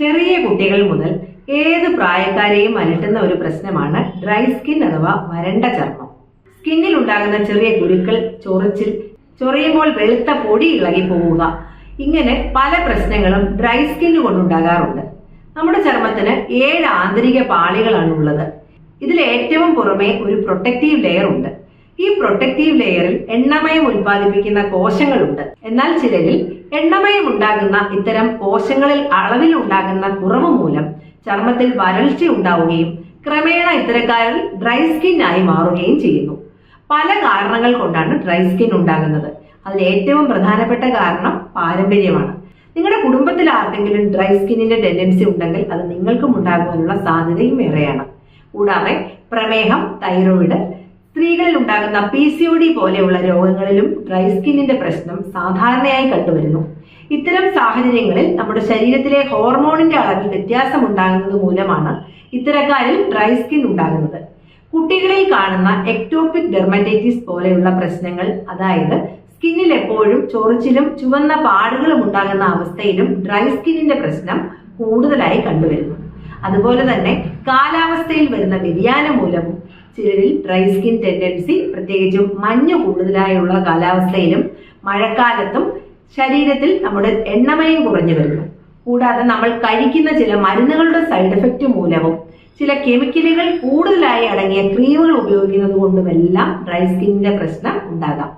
ചെറിയ കുട്ടികൾ മുതൽ ഏത് പ്രായക്കാരെയും അലട്ടുന്ന ഒരു പ്രശ്നമാണ് ഡ്രൈ സ്കിൻ അഥവാ വരണ്ട ചർമ്മം. സ്കിന്നിൽ ഉണ്ടാകുന്ന ചെറിയ കുരുക്കൾ ചൊറിച്ചിൽ ചൊറിയുമ്പോൾ വെളുത്ത പൊടി ഇളകി പോവുക. ഇങ്ങനെ പല പ്രശ്നങ്ങളും ഡ്രൈ സ്കിൻ കൊണ്ടുണ്ടാകാറുണ്ട്. നമ്മുടെ ചർമ്മത്തിന് ഏഴ് ആന്തരിക പാളികളാണ് ഉള്ളത് ഇതിൽ ഏറ്റവും പുറമെ ഒരു പ്രൊട്ടക്റ്റീവ് ലെയർ ഉണ്ട്. ഈ പ്രൊട്ടക്റ്റീവ് ലെയറിൽ എണ്ണമയം ഉൽപ്പാദിപ്പിക്കുന്ന കോശങ്ങളുണ്ട്. എന്നാൽ ചിലരിൽ എണ്ണമയം ഉണ്ടാകുന്ന ഇത്തരം കോശങ്ങളിൽ അളവിൽ ഉണ്ടാകുന്ന കുറവ് മൂലം ചർമ്മത്തിൽ വരൾച്ച ഉണ്ടാവുകയും ക്രമേണ ഇത്തരക്കാരിൽ ഡ്രൈ സ്കിൻ ആയി മാറുകയും ചെയ്യുന്നു. പല കാരണങ്ങൾ കൊണ്ടാണ് ഡ്രൈ സ്കിൻ ഉണ്ടാകുന്നത്. അതിൽ ഏറ്റവും പ്രധാനപ്പെട്ട കാരണം പാരമ്പര്യമാണ്. നിങ്ങളുടെ കുടുംബത്തിൽ ആർക്കെങ്കിലും ഡ്രൈ സ്കിന്നിന്റെ ടെൻഡൻസി ഉണ്ടെങ്കിൽ അത് നിങ്ങൾക്കും ഉണ്ടാകുവാനുള്ള സാധ്യതയും ഏറെയാണ്. കൂടാതെ പ്രമേഹം തൈറോയിഡ് സ്ത്രീകളിൽ ഉണ്ടാകുന്ന പി സി ഒ ഡി പോലെയുള്ള രോഗങ്ങളിലും ഡ്രൈ സ്കിന്നിന്റെ പ്രശ്നം സാധാരണയായി കണ്ടുവരുന്നു. ഇത്തരം സാഹചര്യങ്ങളിൽ നമ്മുടെ ശരീരത്തിലെ ഹോർമോണിന്റെ അളവിൽ വ്യത്യാസം ഉണ്ടാകുന്നത് മൂലമാണ് ഇത്തരക്കാരിൽ ഡ്രൈ സ്കിൻ ഉണ്ടാകുന്നത്. കുട്ടികളിൽ കാണുന്ന എക്ടോപിക് ഡെർമറ്റൈറ്റിസ് പോലെയുള്ള പ്രശ്നങ്ങൾ അതായത് സ്കിന്നിൽ എപ്പോഴും ചൊറിച്ചിലും ചുവന്ന പാടുകളും ഉണ്ടാകുന്ന അവസ്ഥയിലും ഡ്രൈ സ്കിന്നിന്റെ പ്രശ്നം കൂടുതലായി കണ്ടുവരുന്നു. അതുപോലെ തന്നെ കാലാവസ്ഥയിൽ വരുന്ന വ്യതിയാനം മൂലവും ചിലരിൽ ഡ്രൈ സ്കിൻ ടെൻഡൻസി പ്രത്യേകിച്ചും മഞ്ഞ് കൂടുതലായുള്ള കാലാവസ്ഥയിലും മഴക്കാലത്തും ശരീരത്തിൽ നമ്മുടെ എണ്ണമയം കുറഞ്ഞു വരുന്നു. കൂടാതെ നമ്മൾ കഴിക്കുന്ന ചില മരുന്നുകളുടെ സൈഡ് എഫക്റ്റ് മൂലവും ചില കെമിക്കലുകൾ കൂടുതലായി അടങ്ങിയ ക്രീമുകൾ ഉപയോഗിക്കുന്നത് കൊണ്ടുമെല്ലാം ഡ്രൈ സ്കിന്നിന്റെ പ്രശ്നം ഉണ്ടാകാം.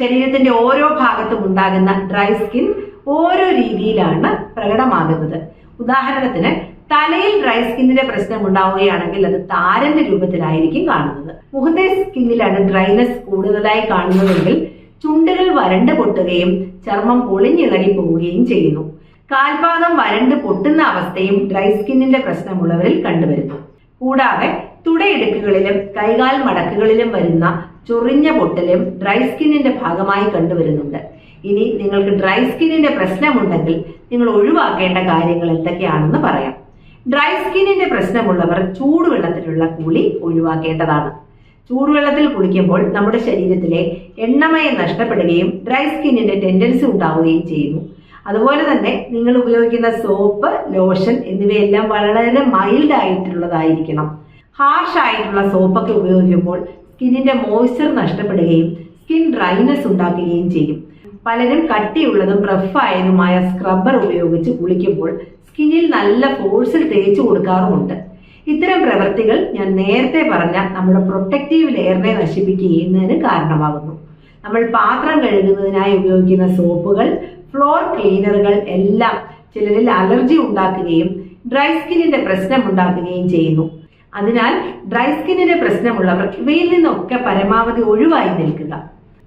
ശരീരത്തിന്റെ ഓരോ ഭാഗത്തും ഉണ്ടാകുന്ന ഡ്രൈ സ്കിൻ ഓരോ രീതിയിലാണ് പ്രകടമാകുന്നത്. ഉദാഹരണത്തിന് തലയിൽ ഡ്രൈ സ്കിന്നിന്റെ പ്രശ്നം ഉണ്ടാവുകയാണെങ്കിൽ അത് താരന്റെ രൂപത്തിലായിരിക്കും കാണുന്നത്. മുഖത്തെ സ്കിന്നിലാണ് ഡ്രൈനെസ് കൂടുതലായി കാണുന്നതെങ്കിൽ ചുണ്ടുകൾ വരണ്ട് പൊട്ടുകയും ചർമ്മം പൊളിഞ്ഞിളകി പോവുകയും ചെയ്യുന്നു. കാൽപാദം വരണ്ട് പൊട്ടുന്ന അവസ്ഥയും ഡ്രൈ സ്കിന്നിന്റെ പ്രശ്നമുള്ളവരിൽ കണ്ടുവരുന്നു. കൂടാതെ തുടയിടുക്കുകളിലും കൈകാൽ മടക്കുകളിലും വരുന്ന ചൊറിഞ്ഞ പൊട്ടലും ഡ്രൈ സ്കിന്നിന്റെ ഭാഗമായി കണ്ടുവരുന്നുണ്ട്. ഇനി നിങ്ങൾക്ക് ഡ്രൈ സ്കിന്നിന്റെ പ്രശ്നമുണ്ടെങ്കിൽ നിങ്ങൾ ഒഴിവാക്കേണ്ട കാര്യങ്ങൾ എന്തൊക്കെയാണെന്ന് പറയാം. ഡ്രൈ സ്കിന്നിന്റെ പ്രശ്നമുള്ളവർ ചൂടുവെള്ളത്തിലുള്ള കുളി ഒഴിവാക്കേണ്ടതാണ്. ചൂടുവെള്ളത്തിൽ കുളിക്കുമ്പോൾ നമ്മുടെ ശരീരത്തിലെ എണ്ണമയം നഷ്ടപ്പെടുകയും ഡ്രൈ സ്കിന്നിന്റെ ടെൻഡൻസി ഉണ്ടാവുകയും ചെയ്യുന്നു. അതുപോലെ തന്നെ നിങ്ങൾ ഉപയോഗിക്കുന്ന സോപ്പ് ലോഷൻ എന്നിവയെല്ലാം വളരെ മൈൽഡ് ആയിട്ടുള്ളതായിരിക്കണം. ഹാർഷ് ആയിട്ടുള്ള സോപ്പൊക്കെ ഉപയോഗിക്കുമ്പോൾ സ്കിന്നിന്റെ മോയ്സ്ചർ നഷ്ടപ്പെടുകയും സ്കിൻ ഡ്രൈനെസ് ഉണ്ടാക്കുകയും ചെയ്യും. പലരും കട്ടിയുള്ളതും റഫായതുമായ സ്ക്രബ്ബർ ഉപയോഗിച്ച് കുളിക്കുമ്പോൾ സ്കിന്നിൽ നല്ല ഫോഴ്സിൽ തേച്ചു കൊടുക്കാറുമുണ്ട്. ഇത്തരം പ്രവൃത്തികൾ ഞാൻ നേരത്തെ പറഞ്ഞ നമ്മുടെ പ്രൊട്ടക്റ്റീവ് ലെയറിനെ നശിപ്പിക്കുന്നതിന് കാരണമാകുന്നു. നമ്മൾ പാത്രം കഴുകുന്നതിനായി ഉപയോഗിക്കുന്ന സോപ്പുകൾ ഫ്ലോർ ക്ലീനറുകൾ എല്ലാം ചിലരിൽ അലർജി ഉണ്ടാക്കുകയും ഡ്രൈ സ്കിന്നിന്റെ പ്രശ്നം ഉണ്ടാക്കുകയും ചെയ്യുന്നു. അതിനാൽ ഡ്രൈ സ്കിന്നിന്റെ പ്രശ്നമുള്ളവർ ഇവയിൽ നിന്നൊക്കെ പരമാവധി ഒഴിവായി നിൽക്കുക.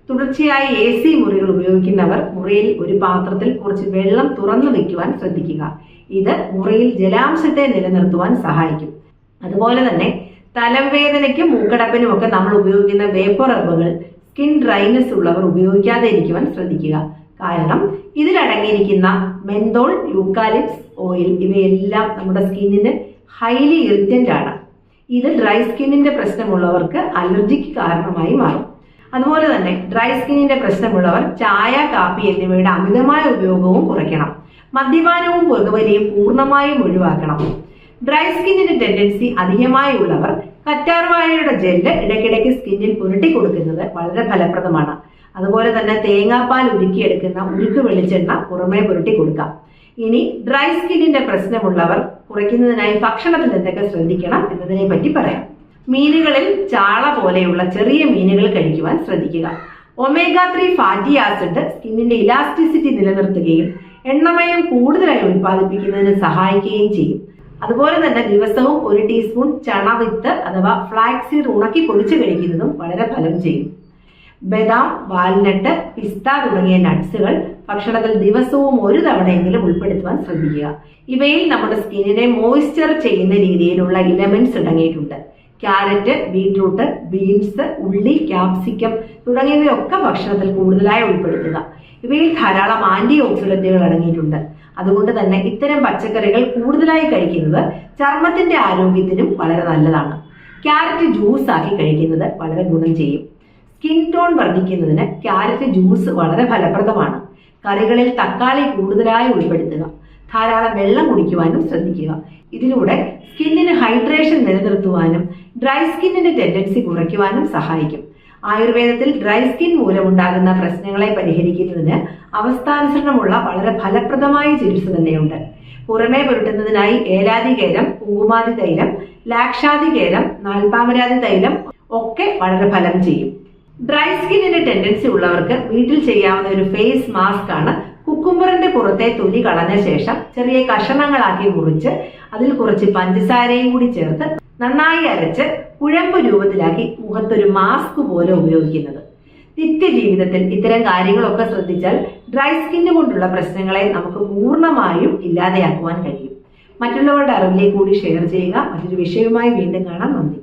തുടർച്ചയായി എ സി മുറികൾ ഉപയോഗിക്കുന്നവർ മുറിയിൽ ഒരു പാത്രത്തിൽ കുറച്ച് വെള്ളം തുറന്നു വെക്കുവാൻ ശ്രദ്ധിക്കുക. ഇത് മുറിയിൽ ജലാംശത്തെ നിലനിർത്തുവാൻ സഹായിക്കും. അതുപോലെ തന്നെ തലവേദനയ്ക്കും മൂക്കടപ്പിനും ഒക്കെ നമ്മൾ ഉപയോഗിക്കുന്ന വേപ്പർ ഹെർബുകൾ സ്കിൻ ഡ്രൈനസ് ഉള്ളവർ ഉപയോഗിക്കാതെ ഇരിക്കുവാൻ ശ്രദ്ധിക്കുക. കാരണം ഇതിലടങ്ങിയിരിക്കുന്ന മെന്തോൾ യൂക്കാലിപ്സ് ഓയിൽ ഇവയെല്ലാം നമ്മുടെ സ്കിന്നിന് ഹൈലി ഇറിറ്റന്റ് ആണ്. ഇത് ഡ്രൈ സ്കിന്നിന്റെ പ്രശ്നമുള്ളവർക്ക് അലർജിക്ക് കാരണമായി മാറും. അതുപോലെ തന്നെ ഡ്രൈ സ്കിന്നിന്റെ പ്രശ്നമുള്ളവർ ചായ കാപ്പി എന്നിവയുടെ അമിതമായ ഉപയോഗവും കുറയ്ക്കണം. മദ്യപാനവും പുകവലിയും പൂർണമായും ഒഴിവാക്കണം. ഡ്രൈ സ്കിന്നിന്റെ ടെൻഡൻസി അധികമായി ഉള്ളവർ കറ്റാർവാഴയുടെ ജെല്ല് ഇടയ്ക്കിടയ്ക്ക് സ്കിന്നിൽ പുരട്ടി കൊടുക്കുന്നത് വളരെ ഫലപ്രദമാണ്. അതുപോലെ തന്നെ തേങ്ങാപ്പാൽ ഉരുക്കിയെടുക്കുന്ന ഉരുക്ക് വെളിച്ചെണ്ണ പുറമേ പുരട്ടി കൊടുക്കാം. ഇനി ഡ്രൈ സ്കിന്നിന്റെ പ്രശ്നമുള്ളവർ കുറയ്ക്കുന്നതിനായി ഭക്ഷണത്തിൽ എന്തൊക്കെ ശ്രദ്ധിക്കണം എന്നതിനെ പറ്റി പറയാം. മീനുകളിൽ ചാള പോലെയുള്ള ചെറിയ മീനുകൾ കഴിക്കുവാൻ ശ്രദ്ധിക്കുക. ഒമേഗ ത്രീ ഫാറ്റി ആസിഡ് സ്കിന്നിന്റെ ഇലാസ്റ്റിസിറ്റി നിലനിർത്തുകയും എണ്ണമയം കൂടുതലായി ഉൽപ്പാദിപ്പിക്കുന്നതിന് സഹായിക്കുകയും ചെയ്യും. അതുപോലെ തന്നെ ദിവസവും ഒരു ടീസ്പൂൺ ചണവിത്ത് അഥവാ ഫ്ലാക്സീഡ് ഉണക്കി പൊടിച്ചു കഴിക്കുന്നതും വളരെ ഫലം ചെയ്യും. ബദാം വാൽനട്ട് പിസ്ത തുടങ്ങിയ നട്ട്സുകൾ ഭക്ഷണത്തിൽ ദിവസവും ഒരു തവണയെങ്കിലും ഉൾപ്പെടുത്തുവാൻ ശ്രദ്ധിക്കുക. ഇവയിൽ നമ്മുടെ സ്കിന്നിനെ മോയ്സ്ചർ ചെയ്യുന്ന രീതിയിലുള്ള ഇലമെന്റ്സ് അടങ്ങിയിട്ടുണ്ട് ക്യാരറ്റ് ബീട്രൂട്ട് ബീൻസ് ഉള്ളി ക്യാപ്സിക്കം തുടങ്ങിയവയൊക്കെ ഭക്ഷണത്തിൽ കൂടുതലായി ഉൾപ്പെടുത്തുക. ഇവയിൽ ധാരാളം ആന്റി ഓക്സിഡന്റുകൾ അടങ്ങിയിട്ടുണ്ട്. അതുകൊണ്ട് തന്നെ ഇത്തരം പച്ചക്കറികൾ കൂടുതലായി കഴിക്കുന്നത് ചർമ്മത്തിന്റെ ആരോഗ്യത്തിനും വളരെ നല്ലതാണ്. ക്യാരറ്റ് ജ്യൂസ് ആക്കി കഴിക്കുന്നത് വളരെ ഗുണം ചെയ്യും. സ്കിൻ ടോൺ വർദ്ധിക്കുന്നതിന് ക്യാരറ്റ് ജ്യൂസ് വളരെ ഫലപ്രദമാണ്. കറികളിൽ തക്കാളി കൂടുതലായി ഉൾപ്പെടുത്തുക. ധാരാളം വെള്ളം കുടിക്കുവാനും ശ്രദ്ധിക്കുക. ഇതിലൂടെ സ്കിന്നിന് ഹൈഡ്രേഷൻ നിലനിർത്തുവാനും ഡ്രൈ സ്കിന്നിന്റെ ടെൻഡൻസി കുറയ്ക്കുവാനും സഹായിക്കും. ആയുർവേദത്തിൽ ഡ്രൈ സ്കിൻ മൂലമുണ്ടാകുന്ന പ്രശ്നങ്ങളെ പരിഹരിക്കുന്നതിന് അവസ്ഥാനുസരണമുള്ള വളരെ ഫലപ്രദമായ ചികിത്സ തന്നെയുണ്ട്. പുറമേ പുരട്ടുന്നതിനായി ഏലാതി കേരം കുങ്കുമാതി തൈലം ലാക്ഷാതി കേരം നാൽപ്പാമരാതി തൈലം ഒക്കെ വളരെ ഫലം ചെയ്യും. ഡ്രൈ സ്കിന്നിന് ടെൻഡൻസി ഉള്ളവർക്ക് വീട്ടിൽ ചെയ്യാവുന്ന ഒരു ഫേസ് മാസ്ക് ആണ് കുക്കുംബറിന്റെ പുറത്തെ തൊലി കളഞ്ഞ ശേഷം ചെറിയ കഷണങ്ങളാക്കി മുറിച്ച് അതിൽ കുറച്ച് പഞ്ചസാരയും കൂടി ചേർത്ത് നന്നായി അരച്ച് കുഴമ്പ് രൂപത്തിലാക്കി മുഖത്തൊരു മാസ്ക് പോലെ ഉപയോഗിക്കുന്നത്. നിത്യജീവിതത്തിൽ ഇത്തരം കാര്യങ്ങളൊക്കെ ശ്രദ്ധിച്ചാൽ ഡ്രൈ സ്കിന്ന് കൊണ്ടുള്ള പ്രശ്നങ്ങളെ നമുക്ക് പൂർണമായും ഇല്ലാതെയാക്കുവാൻ കഴിയും. മറ്റുള്ളവരുടെ അറിവിലേക്ക് കൂടി ഷെയർ ചെയ്യുക. മറ്റൊരു വിഷയവുമായി വീണ്ടും കാണാം. നന്ദി.